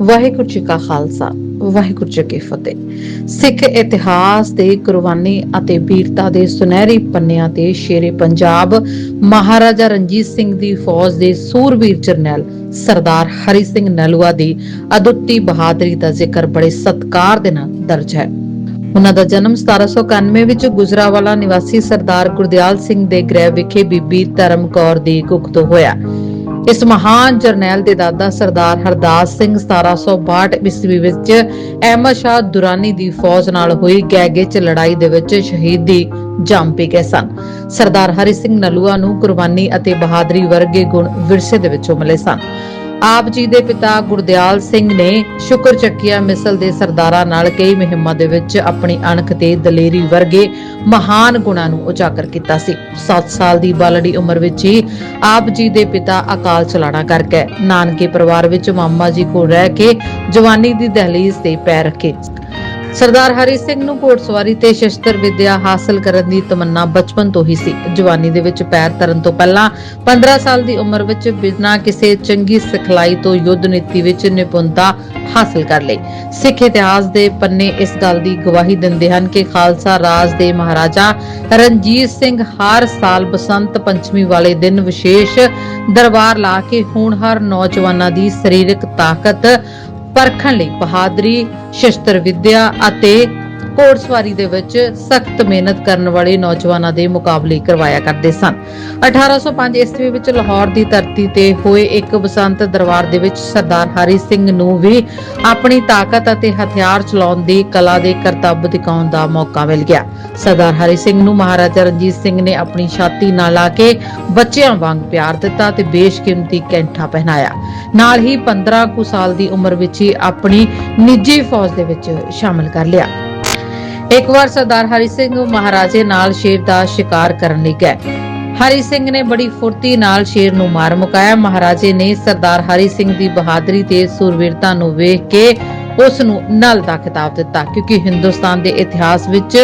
ਵਾਹਿਗੁਰੂ ਜੀ ਕਾ ਖਾਲਸਾ, ਵਾਹਿਗੁਰੂ ਜੀ ਕੀ ਫਤਿਹ। ਸਿੱਖ ਇਤਿਹਾਸ ਦੇ ਕੁਰਬਾਨੀ ਅਤੇ ਵੀਰਤਾ ਦੇ ਸੁਨਹਿਰੀ ਪੰਨਿਆਂ ਤੇ ਸ਼ੇਰੇ ਪੰਜਾਬ ਮਹਾਰਾਜਾ ਰਣਜੀਤ ਸਿੰਘ ਦੀ ਫੌਜ ਦੇ ਸੂਰਬੀਰ ਜਰਨੈਲ ਸਰਦਾਰ ਹਰੀ ਸਿੰਘ ਨਲੂਆ ਦੀ ਅਦੁੱਤੀ ਬਹਾਦਰੀ ਦਾ ਜ਼ਿਕਰ ਬੜੇ ਸਤਿਕਾਰ ਦੇ ਨਾਲ ਦਰਜ ਹੈ। ਉਹਨਾਂ ਦਾ ਜਨਮ 1791 ਵਿੱਚ ਗੁਜਰਾਵਾਲਾ ਨਿਵਾਸੀ ਸਰਦਾਰ ਗੁਰਦਿਆਲ ਸਿੰਘ ਦੇ ਗ੍ਰਹਿ ਵਿਖੇ ਬੀਬੀ ਧਰਮ ਕੌਰ ਦੀ ਕੁੱਖ ਤੋਂ ਹੋਇਆ। ਇਸ ਮਹਾਨ ਜਰਨੈਲ ਦੇ ਦਾਦਾ ਸਰਦਾਰ ਹਰਦਾਸ ਸਿੰਘ 1762 ਈਸਵੀ ਵਿੱਚ ਅਹਿਮਦ ਸ਼ਾਹ ਦੁਰਾਨੀ ਦੀ ਫੌਜ ਨਾਲ ਹੋਈ ਗੈਗੇ ਲੜਾਈ ਦੇ ਵਿੱਚ ਸ਼ਹੀਦੀ ਜੰਮ ਪੀ ਗਏ ਸਨ। ਸਰਦਾਰ ਹਰੀ ਸਿੰਘ ਨਲੂਆ ਨੂੰ ਕੁਰਬਾਨੀ ਅਤੇ ਬਹਾਦਰੀ ਵਰਗੇ ਗੁਣ ਵਿਰਸੇ ਦੇ ਵਿੱਚੋਂ ਮਿਲੇ ਸਨ। ਆਪ ਜੀ ਦੇ ਪਿਤਾ ਗੁਰਦਿਆਲ ਸਿੰਘ ਨੇ ਸ਼ੁਕਰ ਚੱਕੀਆ ਮਿਸਲ ਦੇ ਸਰਦਾਰਾਂ ਨਾਲ ਕਈ ਮੁਹਿੰਮਾਂ ਦੇ ਵਿੱਚ ਆਪਣੀ ਅਣਖ ਤੇ ਦਲੇਰੀ ਵਰਗੇ ਮਹਾਨ ਗੁਣਾਂ ਨੂੰ ਉਜਾਗਰ ਕੀਤਾ ਸੀ। 7 ਸਾਲ ਦੀ ਬਾਲੜੀ ਉਮਰ ਵਿੱਚ ਹੀ ਆਪ ਜੀ ਦੇ ਪਿਤਾ ਅਕਾਲ ਚਲਾਣਾ ਕਰ ਗਏ। ਨਾਨਕੇ ਪਰਿਵਾਰ ਵਿੱਚ ਮਾਮਾ ਜੀ ਕੋਲ ਰਹਿ ਕੇ ਜਵਾਨੀ ਦੀ ਦਹਲੀਜ਼ ਤੇ ਪੈਰ ਰੱਖੇ। ਸਰਦਾਰ ਹਰੀ ਸਿੰਘ ਨੂੰ ਘੋੜਸਵਾਰੀ ਤੇ ਸ਼ਸਤਰ ਵਿੱਦਿਆ ਹਾਸਲ ਕਰਨ ਦੀ ਤਮੰਨਾ ਬਚਪਨ ਤੋਂ ਹੀ ਸੀ। ਜਵਾਨੀ ਦੇ ਵਿੱਚ ਪੈਰ ਧਰਨ ਤੋਂ ਪਹਿਲਾਂ 15 ਸਾਲ ਦੀ ਉਮਰ ਵਿੱਚ ਬਿਨਾਂ ਕਿਸੇ ਚੰਗੀ ਸਿਖਲਾਈ ਤੋਂ ਯੁੱਧ ਨੀਤੀ ਵਿੱਚ ਨਿਪੁੰਨਤਾ ਹਾਸਲ ਕਰ ਲਈ। ਸਿੱਖ ਇਤਿਹਾਸ ਦੇ ਪੰਨੇ ਇਸ ਗੱਲ ਦੀ ਗਵਾਹੀ ਦਿੰਦੇ ਹਨ ਕਿ ਖਾਲਸਾ ਰਾਜ ਦੇ ਮਹਾਰਾਜਾ ਰਣਜੀਤ ਸਿੰਘ ਹਰ ਸਾਲ ਬਸੰਤ ਪੰਚਮੀ ਵਾਲੇ ਦਿਨ ਵਿਸ਼ੇਸ਼ ਦਰਬਾਰ ਲਾ ਕੇ ਹੋਣਹਾਰ ਨੌਜਵਾਨਾਂ ਦੀ ਸਰੀਰਕ ਤਾਕਤ ਪਰਖਣ ਲਈ ਬਹਾਦਰੀ ਸ਼ਸਤਰ ਵਿਦਿਆ ਅਤੇ ਘੋੜਸਵਾਰੀ ਦੇ ਵਿੱਚ ਸਖਤ ਮਿਹਨਤ ਕਰਨ ਵਾਲੇ ਨੌਜਵਾਨਾਂ ਦੇ ਮੁਕਾਬਲੇ ਕਰਵਾਇਆ ਕਰਦੇ ਸਨ। 1805 ਈਸਵੀ ਵਿੱਚ ਲਾਹੌਰ ਦੀ ਧਰਤੀ ਤੇ ਹੋਏ ਇੱਕ ਬਸੰਤ ਦਰਬਾਰ ਦੇ ਵਿੱਚ ਸਰਦਾਰ ਹਰੀ ਸਿੰਘ ਨੂੰ ਵੀ ਆਪਣੀ ਤਾਕਤ ਅਤੇ ਹਥਿਆਰ ਚਲਾਉਣ ਦੀ ਕਲਾ ਦੇ ਕਰਤੱਵ ਦਿਖਾਉਣ ਦਾ ਮੌਕਾ ਮਿਲ ਗਿਆ। ਸਰਦਾਰ ਹਰੀ ਸਿੰਘ ਨੂੰ ਮਹਾਰਾਜਾ ਰਣਜੀਤ ਸਿੰਘ ਨੇ ਆਪਣੀ ਛਾਤੀ ਨਾਲ ਲਾ ਕੇ ਬੱਚਿਆਂ ਵਾਂਗ ਪਿਆਰ ਦਿੱਤਾ ਤੇ ਬੇਸ਼ਕੀਮਤੀ ਕੈਂਠਾ ਪਹਿਨਾਇਆ। ਨਾਲ ਹੀ 15 ਕੁ ਸਾਲ ਦੀ ਉਮਰ ਵਿੱਚ ਹੀ ਆਪਣੀ ਨਿੱਜੀ ਫੌਜ ਦੇ ਵਿੱਚ ਸ਼ਾਮਲ ਕਰ ਲਿਆ। ਇੱਕ ਵਾਰ ਸਰਦਾਰ ਹਰੀ ਸਿੰਘ ਮਹਾਰਾਜੇ ਨਾਲ ਸ਼ੇਰ ਦਾ ਸ਼ਿਕਾਰ ਕਰਨ ਲਈ ਗਏ। ਹਰੀ ਸਿੰਘ ਨੇ ਬੜੀ ਫੁਰਤੀ ਨਾਲ ਸ਼ੇਰ ਨੂੰ ਮਾਰ ਮੁਕਾਇਆ। ਮਹਾਰਾਜੇ ਨੇ ਸਰਦਾਰ ਹਰੀ ਸਿੰਘ ਦੀ ਬਹਾਦਰੀ ਤੇ ਸੂਰਵੀਰਤਾ ਨੂੰ ਵੇਖ ਕੇ ਉਸ ਨੂੰ ਨਲ ਦਾ ਖਿਤਾਬ ਦਿੱਤਾ, ਕਿਉਂਕਿ ਹਿੰਦੁਸਤਾਨ ਦੇ ਇਤਿਹਾਸ ਵਿੱਚ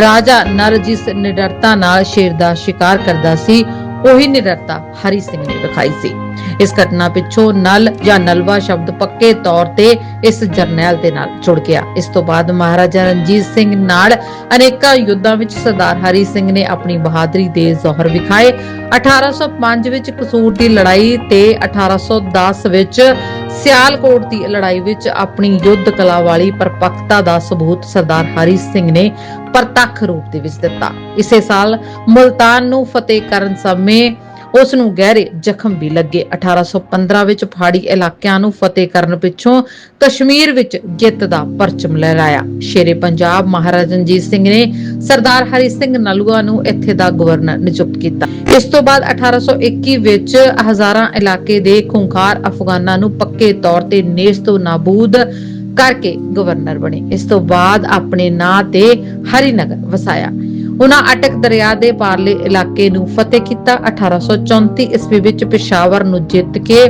ਰਾਜਾ ਨਰ ਜਿਸ ਨਿਡਰਤਾ ਨਾਲ ਸ਼ੇਰ ਦਾ ਸ਼ਿਕਾਰ ਕਰਦਾ ਸੀ। ਉਹੀ ਨਿਡਰਤਾ ਹਰੀ ਸਿੰਘ ਨੇ ਦਿਖਾਈ ਸੀ। ਇਸ ਘਟਨਾ ਪਿੱਛੋਂ ਨਲ ਜਾਂ ਨਲਵਾ ਸ਼ਬਦ ਪੱਕੇ ਤੌਰ ਤੇ ਇਸ ਜਰਨੈਲ ਦੇ ਨਾਲ ਜੁੜ ਗਿਆ। ਇਸ ਤੋਂ ਬਾਅਦ ਮਹਾਰਾਜਾ ਰਣਜੀਤ ਸਿੰਘ ਨਾਲ ਅਨੇਕਾਂ ਯੁੱਧਾਂ ਵਿੱਚ ਸਰਦਾਰ ਹਰੀ ਸਿੰਘ ਨੇ ਆਪਣੀ ਬਹਾਦਰੀ ਦੇ ਜ਼ੋਹਰ ਵਿਖਾਏ। 1805 ਵਿੱਚ ਕਸੂਰ ਦੀ ਲੜਾਈ ਤੇ 1810 ਵਿੱਚ ਸਿਆਲਕੋਟ ਦੀ ਲੜਾਈ ਵਿੱਚ ਆਪਣੀ ਯੁੱਧ ਕਲਾ ਵਾਲੀ ਪਰਪੱਕਤਾ ਦਾ ਸਬੂਤ ਸਰਦਾਰ ਹਰੀ ਸਿੰਘ ਨੇ ਪ੍ਰਤੱਖ ਰੂਪ ਦੇ ਵਿੱਚ ਦਿੱਤਾ। ਇਸੇ ਸਾਲ ਮੁਲਤਾਨ ਨੂੰ ਫਤਿਹ ਕਰਨ ਸਮੇਂ ਉਸ ਨੂੰ ਗਹਿਰੇ ਜ਼ਖਮ ਵੀ ਲੱਗੇ। 1815 ਵਿੱਚ ਪਹਾੜੀ ਇਲਾਕਿਆਂ ਨੂੰ ਫਤਿਹ ਕਰਨ ਪਿੱਛੋਂ ਕਸ਼ਮੀਰ ਵਿੱਚ ਜਿੱਤ ਦਾ ਪਰਚਮ ਲਹਿਰਾਇਆ। ਸ਼ੇਰੇ ਪੰਜਾਬ ਮਹਾਰਾਜਾ ਰਣਜੀਤ ਸਿੰਘ ਨੇ ਸਰਦਾਰ ਹਰੀ ਸਿੰਘ ਨਲੂਆ ਨੂੰ ਇੱਥੇ ਦਾ ਗਵਰਨਰ ਨਿਯੁਕਤ ਕੀਤਾ। ਇਸ ਤੋਂ ਬਾਅਦ 1821 ਵਿੱਚ ਹਜ਼ਾਰਾਂ ਇਲਾਕੇ ਦੇ ਖੁੰਖਾਰ ਅਫਗਾਨਾਂ ਨੂੰ ਪੱਕੇ ਤੌਰ ਤੇ ਨੇਸ ਤੋਂ ਨਾਬੂਦ ਕਰਕੇ ਗਵਰਨਰ ਬਣੇ। ਇਸ ਤੋਂ ਬਾਅਦ ਆਪਣੇ ਨਾਂ ਤੇ ਹਰੀਨਗਰ ਵਸਾਇਆ। ਉਹਨਾਂ ਅਟਕ ਦਰਿਆ ਦੇ ਪਾਰਲੇ ਇਲਾਕੇ ਨੂੰ ਫਤਿਹ ਕੀਤਾ। 1834 ਈਸਵੀ ਵਿੱਚ ਪਿਸ਼ਾਵਰ ਨੂੰ ਜਿੱਤ ਕੇ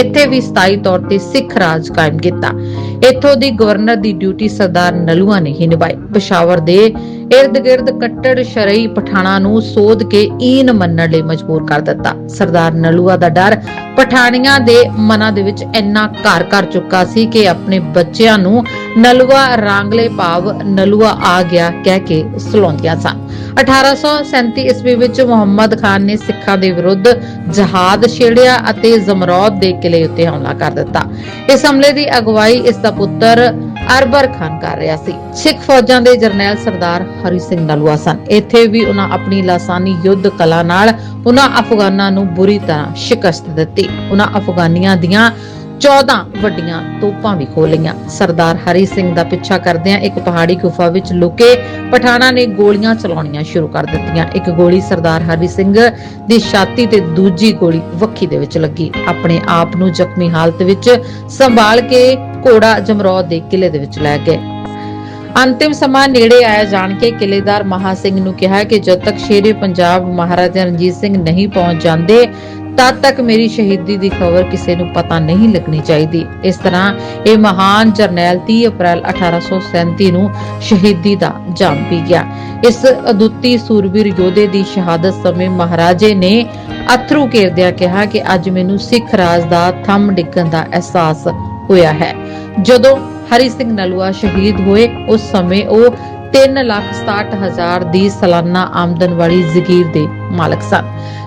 ਇੱਥੇ ਵੀ ਸਥਾਈ ਤੌਰ ਤੇ ਸਿੱਖ ਰਾਜ ਕਾਇਮ ਕੀਤਾ। ਇੱਥੋਂ ਦੀ ਗਵਰਨਰ ਦੀ ਡਿਊਟੀ ਸਰਦਾਰ ਨਲੂਆ ਨੇ ਹੀ ਨਿਭਾਈ। ਪਿਸ਼ਾਵਰ ਦੇ ਇਰਦ-ਗਿਰਦ ਕੱਟੜ ਸ਼ਰਈ ਪਠਾਣਾ ਨੂੰ ਸੋਧ ਕੇ ਈਨ ਮੰਨਣ ਲਈ ਮਜਬੂਰ ਕਰ ਦਿੱਤਾ। ਸਰਦਾਰ ਨਲੂਆ ਦਾ ਡਰ ਪਠਾਣੀਆਂ ਦੇ ਮਨਾਂ ਦੇ ਵਿੱਚ ਇੰਨਾ ਘਰ ਕਰ ਚੁੱਕਾ ਸੀ ਕਿ ਆਪਣੇ ਬੱਚਿਆਂ ਨੂੰ ਨਲੂਆ ਰਾਂਗਲੇ ਭਾਵ ਨਲੂਆ ਆ ਗਿਆ ਕਹਿ ਕੇ ਸਲਾਉਂਦੀਆਂ ਸਨ। 1837 ਈਸਵੀ ਵਿੱਚ ਮੁਹੰਮਦ ਖਾਨ ਨੇ ਸਿੱਖਾਂ ਦੇ ਵਿਰੁੱਧ ਜਹਾਦ ਛੇੜਿਆ ਅਤੇ ਜ਼ਮਰੌਦ ਦੇ ਕਿਲੇ ਉੱਤੇ ਹਮਲਾ ਕਰ ਦਿੱਤਾ। ਇਸ ਹਮਲੇ ਦੀ ਅਗਵਾਈ ਇਸ ਦਾ ਪੁੱਤਰ ਅਰਬਰ ਖਾਨ ਕਰ ਰਿਹਾ ਸੀ। ਸਿੱਖ ਫੌਜਾਂ ਦੇ ਜਰਨੈਲ ਸਰਦਾਰ ਹਰੀ ਸਿੰਘ ਨਲੂਆ ਸਨ। ਇੱਥੇ ਵੀ ਉਹਨਾਂ ਆਪਣੀ ਲਾਸਾਨੀ ਯੁੱਧ ਕਲਾ ਨਾਲ ਉਹਨਾਂ ਅਫਗਾਨਾਂ ਨੂੰ ਬੁਰੀ ਤਰ੍ਹਾਂ ਸ਼ਿਕਸਤ ਦਿੱਤੀ। ਉਹਨਾਂ ਅਫਗਾਨੀਆਂ ਦੀਆਂ 14 ਵੱਡੀਆਂ ਤੋਪਾਂ ਵੀ ਖੋਲੀਆਂ ਸਰਦਾਰ ਹਰੀ ਸਿੰਘ ਦਾ ਪਿੱਛਾ ਕਰਦਿਆਂ ਇੱਕ ਪਹਾੜੀ ਗੁਫਾ ਵਿੱਚ ਲੁਕੇ ਪਠਾਣਾ ਨੇ ਗੋਲੀਆਂ ਚਲਾਉਣੀਆਂ ਸ਼ੁਰੂ ਕਰ ਦਿੱਤੀਆਂ। ਇੱਕ ਗੋਲੀ ਸਰਦਾਰ ਹਰੀ ਸਿੰਘ ਦੀ ਛਾਤੀ ਤੇ ਦੂਜੀ ਗੋਲੀ ਵੱਖੀ ਦੇ ਵਿੱਚ ਲੱਗੀ। ਆਪਣੇ ਆਪ ਨੂੰ ਜ਼ਖਮੀ ਹਾਲਤ ਵਿੱਚ ਸੰਭਾਲ ਕੇ ਘੋੜਾ ਜਮਰੌਦ ਦੇ ਕਿਲੇ ਦੇ ਵਿੱਚ ਲੈ ਗਏ। ਅੰਤਿਮ ਸਮਾਂ ਨੇੜੇ ਆਇਆ ਜਾਣ ਕੇ ਕਿਲੇਦਾਰ ਮਹਾ ਸਿੰਘ ਨੂੰ ਕਿਹਾ ਕਿ ਜਦ ਤੱਕ ਸ਼ੇਰੇ ਪੰਜਾਬ ਮਹਾਰਾਜਾ ਰਣਜੀਤ ਸਿੰਘ ਨਹੀਂ ਪਹੁੰਚ ਜਾਂਦੇ ਤਦ ਤੱਕ ਮੇਰੀ ਸ਼ਹੀਦੀ ਦੀ ਖਬਰ ਕਿਸੇ ਨੂੰ ਪਤਾ ਨਹੀਂ ਲੱਗਣੀ ਚਾਹੀਦੀ। ਇਸ ਤਰ੍ਹਾਂ ਇਹ ਮਹਾਨ ਜਰਨੈਲ 30 ਅਪ੍ਰੈਲ 1837 ਨੂੰ ਸ਼ਹੀਦੀ ਦਾ ਜਾਮ ਪੀ ਗਿਆ। ਇਸ ਅਦੁੱਤੀ ਸੂਰਬੀਰ ਯੋਧੇ ਦੀ ਸ਼ਹਾਦਤ ਸਮੇਂ ਮਹਾਰਾਜੇ ਨੇ ਅਥਰੂ ਕੇਰਦਿਆਂ ਕਿਹਾ ਕਿ ਅੱਜ ਮੈਨੂੰ ਸਿੱਖ ਰਾਜ ਦਾ ਥੰਮ ਡਿੱਗਣ ਦਾ ਅਹਿਸਾਸ ਹੋਇਆ ਹੈ। ਜਦੋਂ ਹਰੀ ਸਿੰਘ ਨਲੂਆ ਸ਼ਹੀਦ ਹੋਏ, ਉਸ ਸਮੇਂ ਉਹ 367000 ਦੀ ਸਾਲਾਨਾ ਆਮਦਨ ਵਾਲੀ ਜ਼ਗੀਰ ਦੇ ਮਾਲਕ ਸਨ।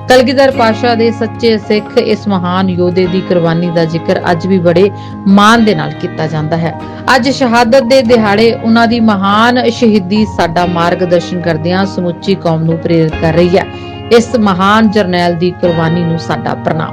ਕਲਗੀਧਰ ਪਾਸ਼ਾ ਦੇ ਸੱਚੇ ਸਿੱਖ ਇਸ ਮਹਾਨ ਯੋਧੇ ਦੀ ਕੁਰਬਾਨੀ ਦਾ ਜ਼ਿਕਰ ਅੱਜ ਵੀ ਬੜੇ ਮਾਣ ਦੇ ਨਾਲ ਕੀਤਾ ਜਾਂਦਾ ਹੈ। ਅੱਜ ਸ਼ਹਾਦਤ ਦੇ ਦਿਹਾੜੇ ਉਹਨਾਂ ਦੀ ਮਹਾਨ ਸ਼ਹੀਦੀ ਸਾਡਾ ਮਾਰਗਦਰਸ਼ਨ ਕਰਦਿਆਂ ਸਮੁੱਚੀ ਕੌਮ ਨੂੰ ਪ੍ਰੇਰਿਤ ਕਰ ਰਹੀ ਹੈ। ਇਸ ਮਹਾਨ ਜਰਨੈਲ ਦੀ ਕੁਰਬਾਨੀ ਨੂੰ ਸਾਡਾ ਪ੍ਰਣਾਮ।